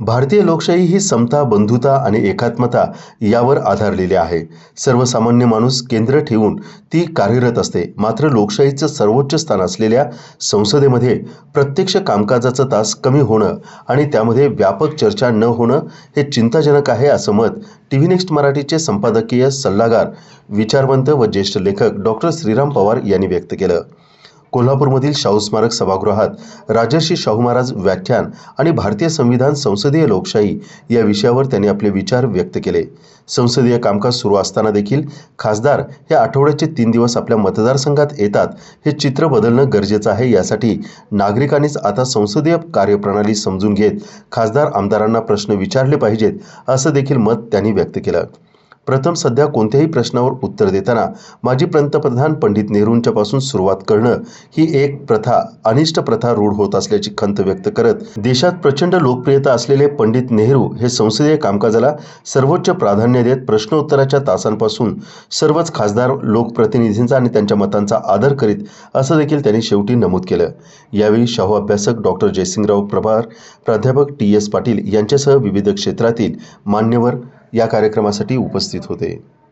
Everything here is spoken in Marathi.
भारतीय लोकशाही ही समता बंधुता आणि एकात्मता यावर आधारलेली आहे. सर्वसामान्य माणूस केंद्र ठेवून ती कार्यरत असते. मात्र लोकशाहीचं सर्वोच्च स्थान असलेल्या संसदेमध्ये प्रत्यक्ष कामकाजाचा तास कमी होणं आणि त्यामध्ये व्यापक चर्चा न होणं हे चिंताजनक आहे असं मत टी व्ही नेक्स्ट मराठीचे संपादकीय सल्लागार विचारवंत व ज्येष्ठ लेखक डॉक्टर श्रीराम पवार यांनी व्यक्त केलं. कोल्हापूरमधील शाहू स्मारक सभागृहात राजर्षी शाहू महाराज व्याख्यान आणि भारतीय संविधान संसदीय लोकशाही या विषयावर त्यांनी आपले विचार व्यक्त केले. संसदीय कामकाज सुरू असताना देखील खासदार हे आठवड्याचे तीन दिवस आपल्या मतदारसंघात येतात हे चित्र बदलणं गरजेचं आहे यासाठी नागरिकांनीच आता संसदीय कार्यप्रणाली समजून घेत खासदार आमदारांना प्रश्न विचारले पाहिजेत असं देखील मत त्यांनी व्यक्त केलं. प्रथम सध्या कोणत्याही प्रश्नावर उत्तर देताना माजी पंतप्रधान पंडित नेहरूंच्या पासून सुरुवात करणं ही एक प्रथा अनिष्ट प्रथा रूढ होत असल्याची खंत व्यक्त करत देशात प्रचंड लोकप्रियता असलेले पंडित नेहरू हे संसदीय कामकाजाला सर्वोच्च प्राधान्य देत प्रश्नोत्तराच्या तासांपासून सर्वच खासदार लोकप्रतिनिधींचा आणि त्यांच्या मतांचा आदर करीत असं देखील त्यांनी शेवटी नमूद केलं. यावेळी शाहू अभ्यासक डॉक्टर जयसिंगराव प्रभार प्राध्यापक टी एस पाटील यांच्यासह विविध क्षेत्रातील मान्यवर या कार्यक्रमासाठी उपस्थित होते.